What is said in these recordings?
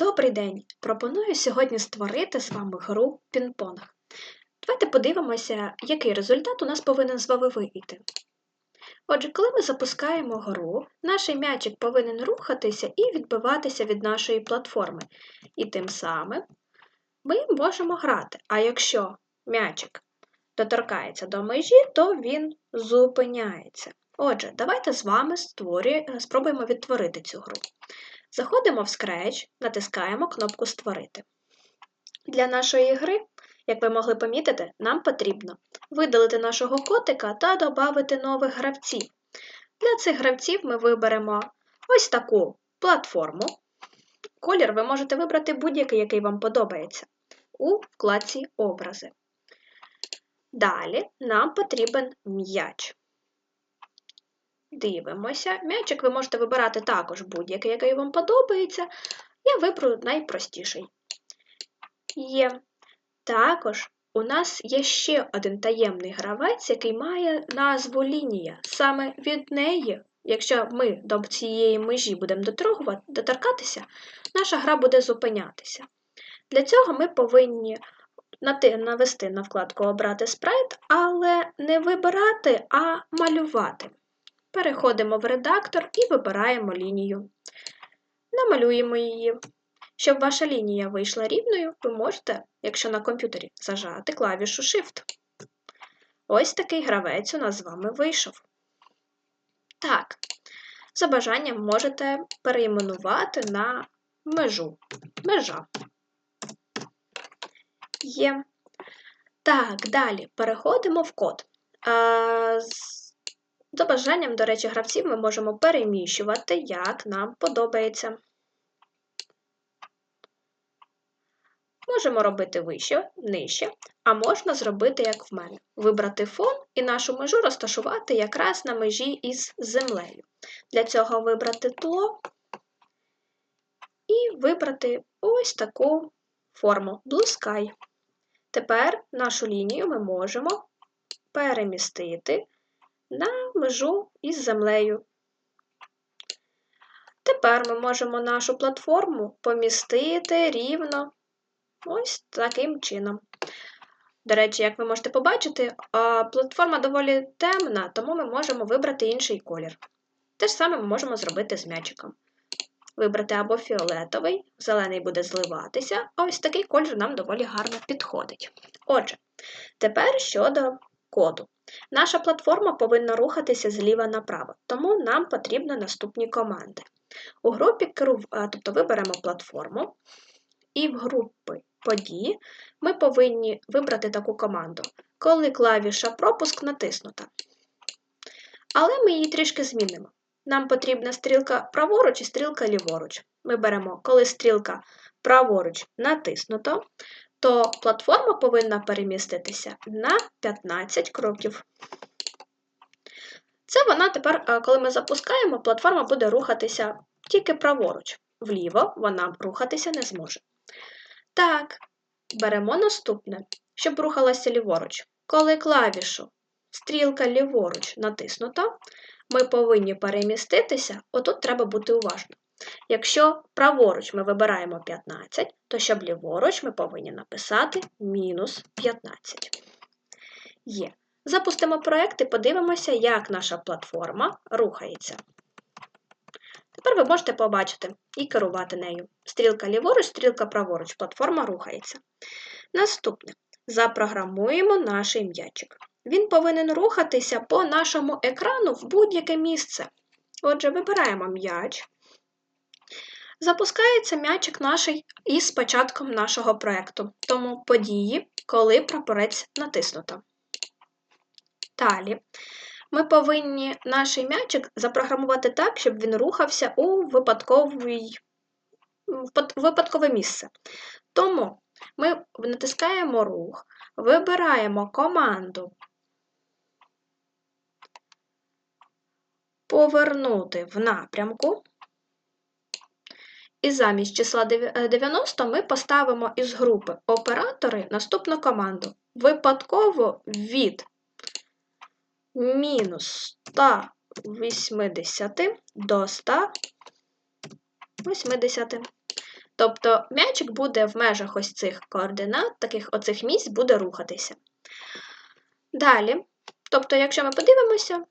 Добрий день! Пропоную сьогодні створити з вами гру пінг-понг. Давайте подивимося, який результат у нас повинен з вами вийти. Отже, коли ми запускаємо гру, наш м'ячик повинен рухатися і відбиватися від нашої платформи. І тим самим ми можемо грати. А якщо м'ячик доторкається до межі, то він зупиняється. Отже, давайте з вами створює, спробуємо відтворити цю гру. Заходимо в Scratch, натискаємо кнопку Створити. Для нашої гри, як ви могли помітити, нам потрібно видалити нашого котика та додати нових гравців. Для цих гравців ми виберемо ось таку платформу. Колір ви можете вибрати будь-який, який вам подобається, у вкладці Образи. Далі нам потрібен м'яч. Дивимося. М'ячик ви можете вибирати також будь-який, який вам подобається. Я виберу найпростіший. Є. Також у нас є ще один таємний гравець, який має назву лінія. Саме від неї, якщо ми до цієї межі будемо доторкатися, наша гра буде зупинятися. Для цього ми повинні навести на вкладку Обрати спрайт, але не вибирати, а малювати. Переходимо в редактор і вибираємо лінію. Намалюємо її. Щоб ваша лінія вийшла рівною, ви можете, якщо на комп'ютері, зажати клавішу Shift. Ось такий гравець у нас з вами вийшов. Так, за бажанням можете переіменувати на межу. Межа. Є. Так, далі переходимо в код. А, за бажанням, до речі, гравців ми можемо переміщувати, як нам подобається. Можемо робити вище, нижче, а можна зробити, як в мене, вибрати фон і нашу межу розташувати якраз на межі із землею. Для цього вибрати тло і вибрати ось таку форму Blue Sky. Тепер нашу лінію ми можемо перемістити на межу із землею. Тепер ми можемо нашу платформу помістити рівно ось таким чином. До речі, як ви можете побачити, платформа доволі темна, тому ми можемо вибрати інший колір. Те ж саме ми можемо зробити з м'ячиком. Вибрати або фіолетовий, зелений буде зливатися, а ось такий колір нам доволі гарно підходить. Отже, тепер щодо коду. Наша платформа повинна рухатися зліва направо, тому нам потрібні наступні команди. У групі тобто виберемо платформу, і в групи події ми повинні вибрати таку команду, коли клавіша пропуск натиснута. Але ми її трішки змінимо. Нам потрібна стрілка праворуч і стрілка ліворуч. Ми беремо, коли стрілка праворуч натиснуто, то платформа повинна переміститися на 15 кроків. Це вона тепер, е, коли ми запускаємо, платформа буде рухатися тільки праворуч. Вліво вона рухатися не зможе. Так, беремо наступне, щоб рухалася ліворуч. Коли клавішу стрілка ліворуч натиснута, ми повинні переміститися, отут треба бути уважним. Якщо праворуч ми вибираємо 15, то щоб ліворуч ми повинні написати мінус 15. Є. Запустимо проєкт і подивимося, як наша платформа рухається. Тепер ви можете побачити і керувати нею. Стрілка ліворуч, стрілка праворуч, платформа рухається. Наступне. Запрограмуємо наш м'ячик. Він повинен рухатися по нашому екрану в будь-яке місце. Отже, вибираємо м'яч. Запускається м'ячик наш із початком нашого проєкту, тому події, коли прапорець натиснуто. Далі ми повинні наш м'ячик запрограмувати так, щоб він рухався у випадковий, випадкове місце. Тому ми натискаємо рух, вибираємо команду повернути в напрямку. І замість числа 90 ми поставимо із групи оператори наступну команду. Випадково від мінус 180 до 180. Тобто м'ячик буде в межах ось цих координат, таких оцих місць буде рухатися. Далі, тобто, якщо ми подивимося,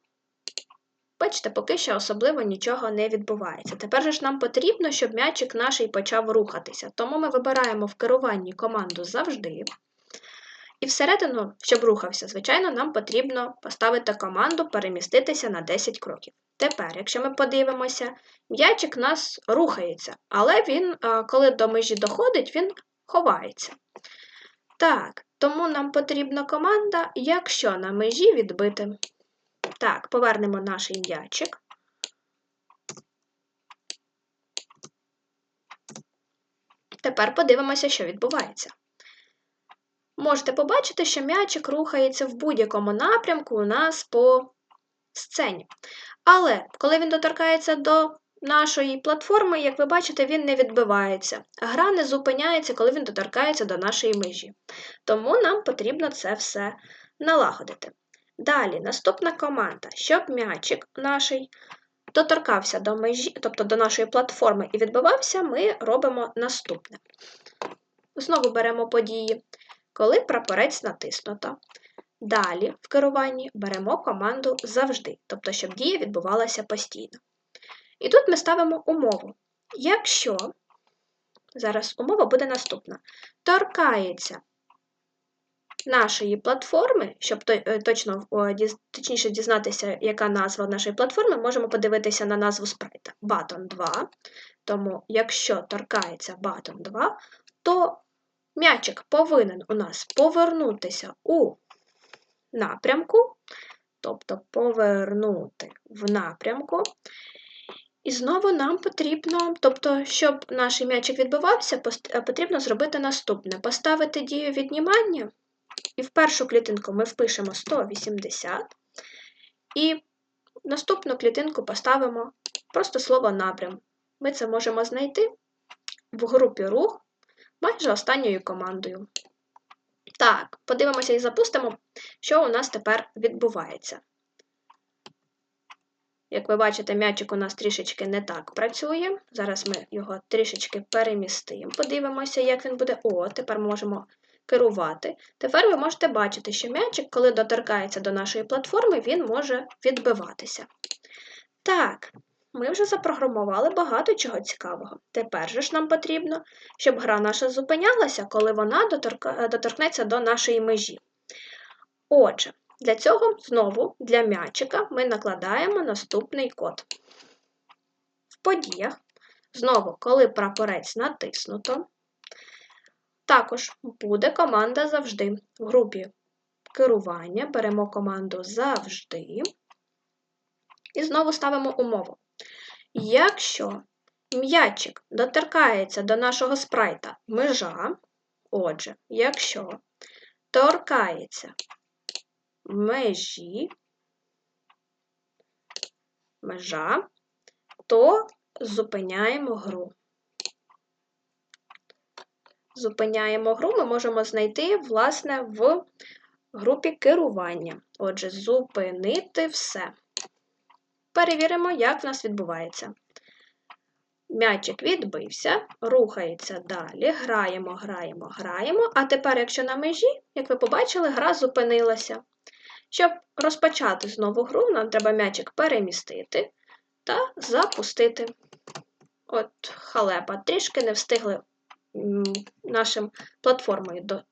бачите, поки що особливо нічого не відбувається. Тепер ж нам потрібно, щоб м'ячик наш почав рухатися. Тому ми вибираємо в керуванні команду завжди. І всередину, щоб рухався, звичайно, нам потрібно поставити команду переміститися на 10 кроків. Тепер, якщо ми подивимося, м'ячик у нас рухається, але він, коли до межі доходить, він ховається. Так, тому нам потрібна команда, якщо на межі відбити. Так, повернемо наш м'ячик. Тепер подивимося, що відбувається. Можете побачити, що м'ячик рухається в будь-якому напрямку у нас по сцені. Але коли він доторкається до нашої платформи, як ви бачите, він не відбивається. Гра не зупиняється, коли він доторкається до нашої межі. Тому нам потрібно це все налагодити. Далі, наступна команда, щоб м'ячик наш доторкався до межі, тобто до нашої платформи і відбивався, ми робимо наступне. Знову беремо події, коли прапорець натиснуто. Далі в керуванні беремо команду завжди, тобто, щоб дія відбувалася постійно. І тут ми ставимо умову. Якщо, зараз умова буде наступна, торкається нашої платформи, щоб е, точно точніше дізнатися, яка назва нашої платформи, можемо подивитися на назву спрайта Button 2. Тому, якщо торкається Button 2, то м'ячик повинен у нас повернутися у напрямку, тобто повернути в напрямку. І знову нам потрібно, тобто, щоб наш м'ячик відбивався, потрібно зробити наступне: поставити дію віднімання і в першу клітинку ми впишемо 180. І наступну клітинку поставимо просто слово напрям. Ми це можемо знайти в групі рух майже останньою командою. Так, подивимося і запустимо, що у нас тепер відбувається. Як ви бачите, м'ячик у нас трішечки не так працює. Зараз ми його трішечки перемістимо. Подивимося, як він буде. О, тепер можемо керувати. Тепер ви можете бачити, що м'ячик, коли доторкається до нашої платформи, він може відбиватися. Так, ми вже запрограмували багато чого цікавого. Тепер же ж нам потрібно, щоб гра наша зупинялася, коли вона доторкнеться до нашої межі. Отже, для цього знову для м'ячика ми накладаємо наступний код. В подіях, знову, коли прапорець натиснуто, також буде команда завжди. В групі керування беремо команду завжди. І знову ставимо умову. Якщо м'ячик доторкається до нашого спрайта межа, отже, якщо торкається межі, межа, то зупиняємо гру зупиняємо гру, ми можемо знайти, власне, в групі керування. Отже, зупинити все. Перевіримо, як в нас відбувається. М'ячик відбився, рухається далі, граємо, граємо, граємо. А тепер, якщо на межі, як ви побачили, гра зупинилася. Щоб розпочати знову гру, нам треба м'ячик перемістити та запустити. От, халепа, трішки не встигли нашим платформою до,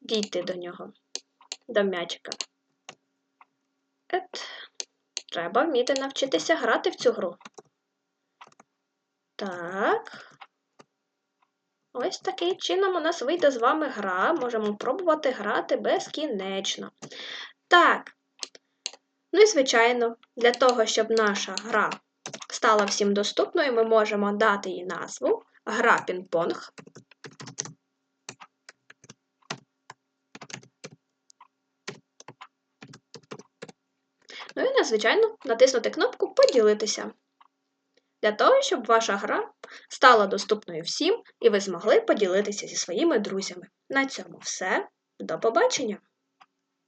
дійти до нього, до м'ячика. Ет, треба вміти навчитися грати в цю гру. Так. Ось таким чином у нас вийде з вами гра. Можемо пробувати грати безкінечно. Так. Ну і, звичайно, для того, щоб наша гра стала всім доступною, ми можемо дати їй назву гра пінг-понг. Ну і, звичайно, натиснути кнопку Поділитися. Для того, щоб ваша гра стала доступною всім, і ви змогли поділитися зі своїми друзями. На цьому все. До побачення!